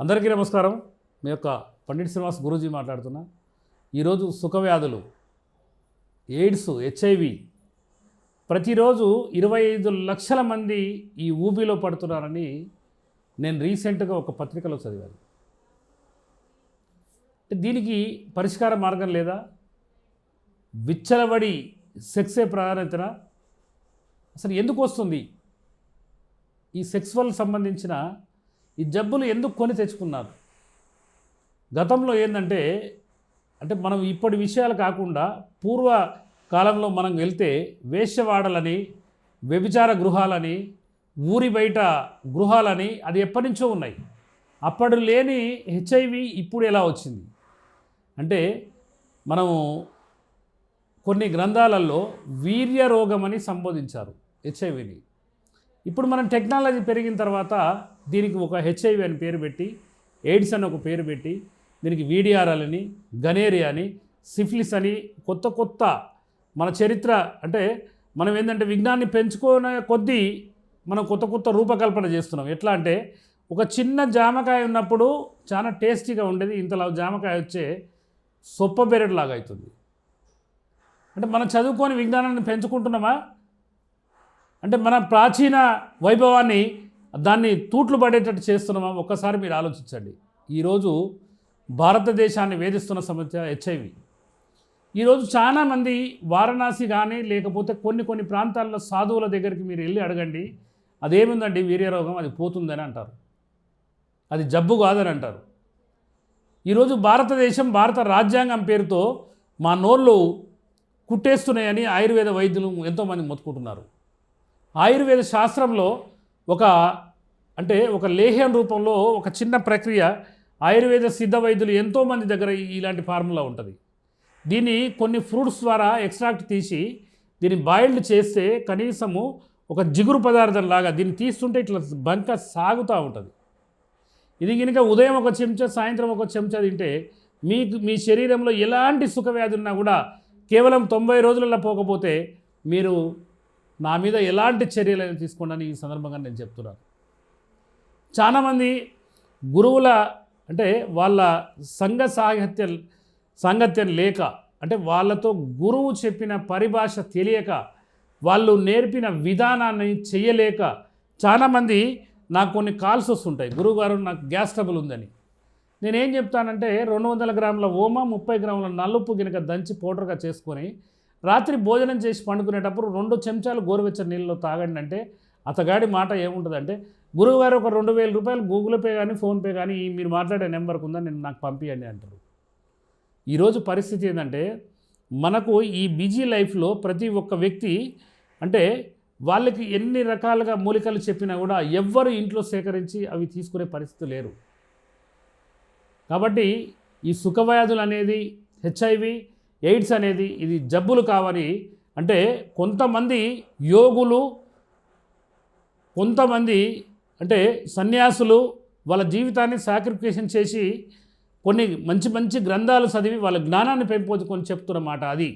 అందరికీ నమస్కారం. మీ యొక్క పండిట్ శ్రీనివాస్ గురూజీ మాట్లాడుతున్నా. ఈరోజు సుఖవ్యాధులు ఎయిడ్స్ హెచ్ఐవి ప్రతిరోజు ఇరవై ఐదు లక్షల మంది ఈ ఊబిలో పడుతున్నారని నేను రీసెంట్గా ఒక పత్రికలో చదివాను. దీనికి పరిష్కార మార్గం లేదా? విచ్చలబడి సెక్సే ప్రాధాన్యతన అసలు ఎందుకు వస్తుంది? ఈ సెక్స్వల్ సంబంధించిన ఈ జబ్బులు ఎందుకు కొని తెచ్చుకున్నారు? గతంలో ఏంటంటే అంటే మనం ఇప్పటి విషయాలు కాకుండా పూర్వ కాలంలో మనం వెళ్తే వేశ్యవాడలని వ్యభిచార గృహాలని ఊరి బయట గృహాలని అది ఎప్పటి నుంచో ఉన్నాయి. అప్పటి లేని హెచ్ఐవి ఇప్పుడు ఎలా వచ్చింది? అంటే మనము కొన్ని గ్రంథాలలో వీర్య రోగమని సంబోధించారు హెచ్ఐవిని. ఇప్పుడు మనం టెక్నాలజీ పెరిగిన తర్వాత దీనికి ఒక హెచ్ఐవి అని పేరు పెట్టి ఎయిడ్స్ అని ఒక పేరు పెట్టి దీనికి వీడిఆర్ఎల్ అని గనేరియా అని సిఫిలిస్ అని కొత్త కొత్త మన చరిత్ర. అంటే మనం ఏంటంటే విజ్ఞాన్ని పెంచుకునే కొద్దీ మనం కొత్త కొత్త రూపకల్పన చేస్తున్నాం. ఎట్లా అంటే ఒక చిన్న జామకాయ ఉన్నప్పుడు చాలా టేస్టీగా ఉండేది. ఇంతలా జామకాయ వచ్చే సొప్ప బెరడులాగా అవుతుంది అంటే మనం చదువుకొని విజ్ఞానాన్ని పెంచుకుంటున్నామా? అంటే మన ప్రాచీన వైభవాన్ని దాన్ని తూట్లు పడేటట్టు చేస్తున్నామా? ఒక్కసారి మీరు ఆలోచించండి. ఈరోజు భారతదేశాన్ని వేధిస్తున్న సమస్య హెచ్ఐవి ఈరోజు చాలామంది వారణాసి కానీ లేకపోతే కొన్ని కొన్ని ప్రాంతాల్లో సాధువుల దగ్గరికి మీరు వెళ్ళి అడగండి. అదేముందండి వీర్యరోగం అది పోతుందని అంటారు. అది జబ్బు కాదని అంటారు. ఈరోజు భారతదేశం భారత రాజ్యాంగం పేరుతో మా నోళ్ళు కుట్టేస్తున్నాయని ఆయుర్వేద వైద్యులు ఎంతోమంది మొత్తుకుంటున్నారు. ఆయుర్వేద శాస్త్రంలో ఒక అంటే ఒక లేహ్యం రూపంలో ఒక చిన్న ప్రక్రియ ఆయుర్వేద సిద్ధ వైద్యులు ఎంతోమంది దగ్గర ఇలాంటి ఫార్ములా ఉంటుంది. దీన్ని కొన్ని ఫ్రూట్స్ ద్వారా ఎక్స్ట్రాక్ట్ తీసి దీన్ని బాయిల్డ్ చేస్తే కనీసము ఒక జిగురు పదార్థం లాగా దీన్ని తీస్తుంటే ఇట్లా బంక సాగుతూ ఉంటుంది. ఇది కనుక ఉదయం ఒక చెంచా సాయంత్రం ఒక చెంచా తింటే మీకు మీ శరీరంలో ఎలాంటి సుఖవ్యాధి ఉన్నా కూడా కేవలం తొంభై రోజులలో పోకపోతే మీరు నా మీద ఎలాంటి చర్యలు తీసుకోండి ఈ సందర్భంగా నేను చెప్తున్నాను. చాలామంది గురువుల అంటే వాళ్ళ సంఘ సాహిత్యం సాంగత్యం లేక అంటే వాళ్ళతో గురువు చెప్పిన పరిభాష తెలియక వాళ్ళు నేర్పిన విధానాన్ని చేయలేక చాలామంది నాకు కొన్ని కాల్స్ వస్తుంటాయి. గురువుగారు నాకు గ్యాస్ ట్రబుల్ ఉందని. నేనేం చెప్తానంటే రెండు వందల గ్రాముల ఓమ ముప్పై గ్రాముల నలుపు గినక దంచి పౌడర్గా చేసుకొని రాత్రి భోజనం చేసి పండుకునేటప్పుడు రెండు చెంచాలు గోరువెచ్చని నీళ్ళలో తాగండి అంటే అతగాడి మాట ఏముంటుందంటే గురువుగారు ఒక రెండు వేల రూపాయలు గూగుల్ పే కానీ ఫోన్పే కానీ ఈ మీరు మాట్లాడే నెంబర్కి ఉందని నేను నాకు పంపించండి అంటారు. ఈరోజు పరిస్థితి ఏంటంటే మనకు ఈ బిజీ లైఫ్లో ప్రతి ఒక్క వ్యక్తి అంటే వాళ్ళకి ఎన్ని రకాలుగా మూలికలు చెప్పినా కూడా ఎవ్వరు ఇంట్లో సేకరించి అవి తీసుకునే పరిస్థితి లేరు. కాబట్టి ఈ సుఖవ్యాధులు అనేది హెచ్ఐవి ఎయిడ్స్ అనేది ఇది జబ్బులు కావని అంటే కొంతమంది యోగులు కొంతమంది అంటే సన్యాసులు వాళ్ళ జీవితాన్ని సాక్రిఫికేషన్ చేసి కొన్ని మంచి మంచి గ్రంథాలు చదివి వాళ్ళ జ్ఞానాన్ని పెంపొందుకొని చెప్తున్న మాట అది.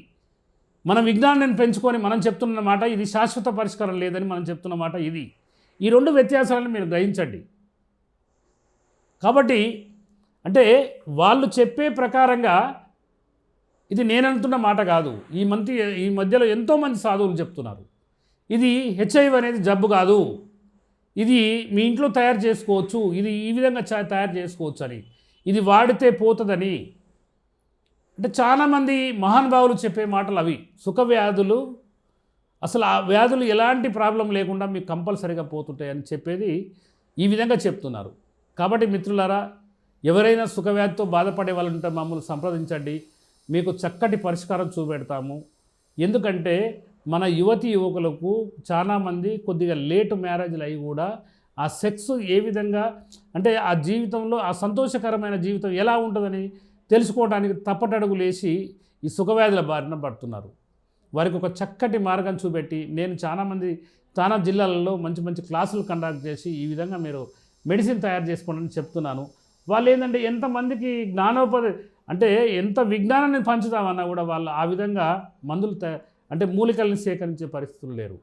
మన విజ్ఞానాన్ని పెంచుకొని మనం చెప్తున్న మాట ఇది శాశ్వత పరిష్కారం లేదని మనం చెప్తున్న మాట ఇది. ఈ రెండు వ్యత్యాసాలను మీరు గ్రహించండి. కాబట్టి అంటే వాళ్ళు చెప్పే ప్రకారంగా ఇది నేనంటున్న మాట కాదు. ఈ మంతి ఈ మధ్యలో ఎంతోమంది సాధువులు చెప్తున్నారు. ఇది హెచ్ఐవి అనేది జబ్బు కాదు. ఇది మీ ఇంట్లో తయారు చేసుకోవచ్చు. ఇది ఈ విధంగా తయారు చేసుకోవచ్చు అని. ఇది వాడితే పోతుందని. అంటే చాలామంది మహానుభావులు చెప్పే మాటలు అవి. సుఖ వ్యాధులు అసలు ఆ వ్యాధులు ఎలాంటి ప్రాబ్లం లేకుండా మీకు కంపల్సరీగా పోతుంటాయని చెప్పేది ఈ విధంగా చెప్తున్నారు. కాబట్టి మిత్రులారా ఎవరైనా సుఖవ్యాధితో బాధపడే వాళ్ళు ఉంటే మమ్మల్ని సంప్రదించండి. మీకు చక్కటి పరిష్కారం చూపెడతాము. ఎందుకంటే మన యువతి యువకులకు చాలామంది కొద్దిగా లేటు మ్యారేజ్లు అయి కూడా ఆ సెక్స్ ఏ విధంగా అంటే ఆ జీవితంలో ఆ సంతోషకరమైన జీవితం ఎలా ఉంటుందని తెలుసుకోవడానికి తప్పటడుగు లేచి ఈ సుఖవ్యాధుల బారిన పడుతున్నారు. వారికి ఒక చక్కటి మార్గం చూపెట్టి నేను చాలామంది చాలా జిల్లాలలో మంచి మంచి క్లాసులు కండక్ట్ చేసి ఈ విధంగా మీరు మెడిసిన్ తయారు చేసుకోండి చెప్తున్నాను. వాళ్ళు ఏంటంటే ఎంతమందికి జ్ఞానోపది అంటే ఎంత విజ్ఞానాన్ని పంచుదామన్నా కూడా వాళ్ళు ఆ విధంగా మందులు త అంటే మూలికల్ని సేకరించే పరిస్థితులు లేరు.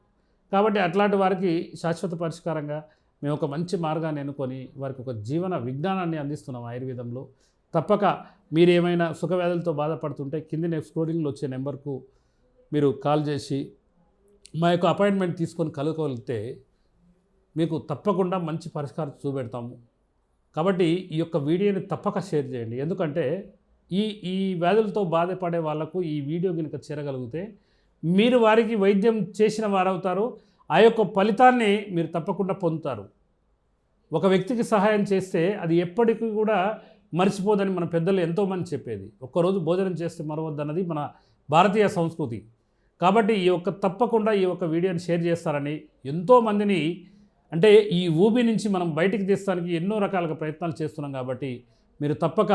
కాబట్టి అట్లాంటి వారికి శాశ్వత పరిష్కారంగా మేము ఒక మంచి మార్గాన్ని ఎన్నుకొని వారికి ఒక జీవన విజ్ఞానాన్ని అందిస్తున్నాం ఆయుర్వేదంలో. తప్పక మీరు ఏమైనా సుఖవ్యాధులతో బాధపడుతుంటే కింద ఎక్స్ప్లోరింగ్లో వచ్చే నెంబర్కు మీరు కాల్ చేసి మా యొక్క అపాయింట్మెంట్ తీసుకొని కలుగలిగితే మీకు తప్పకుండా మంచి పరిష్కారం చూపెడతాము. కాబట్టి ఈ యొక్క వీడియోని తప్పక షేర్ చేయండి. ఎందుకంటే ఈ ఈ వ్యాధులతో బాధపడే వాళ్ళకు ఈ వీడియో కనుక చేరగలిగితే మీరు వారికి వైద్యం చేసిన వారవుతారు. ఆ యొక్క ఫలితాన్ని మీరు తప్పకుండా పొందుతారు. ఒక వ్యక్తికి సహాయం చేస్తే అది ఎప్పటికీ కూడా మర్చిపోదని మన పెద్దలు ఎంతోమంది చెప్పేది. ఒక్కరోజు భోజనం చేస్తే మరవద్దన్నది మన భారతీయ సంస్కృతి. కాబట్టి ఈ యొక్క తప్పకుండా ఈ యొక్క వీడియోని షేర్ చేస్తారని ఎంతోమందిని అంటే ఈ ఊబి నుంచి మనం బయటికి తీస్తానికి ఎన్నో రకాలుగా ప్రయత్నాలు చేస్తున్నాం కాబట్టి మీరు తప్పక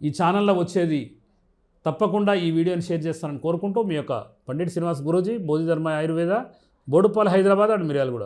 ఈ ఛానల్లో వచ్చేది తప్పకుండా ఈ వీడియోని షేర్ చేస్తానని కోరుకుంటూ మీ యొక్క పండిట్ శ్రీనివాస్ గురూజీ బోధిధర్మ ఆయుర్వేద బోడుపాల్ హైదరాబాద్ అండ్ మిర్యాలగూడ.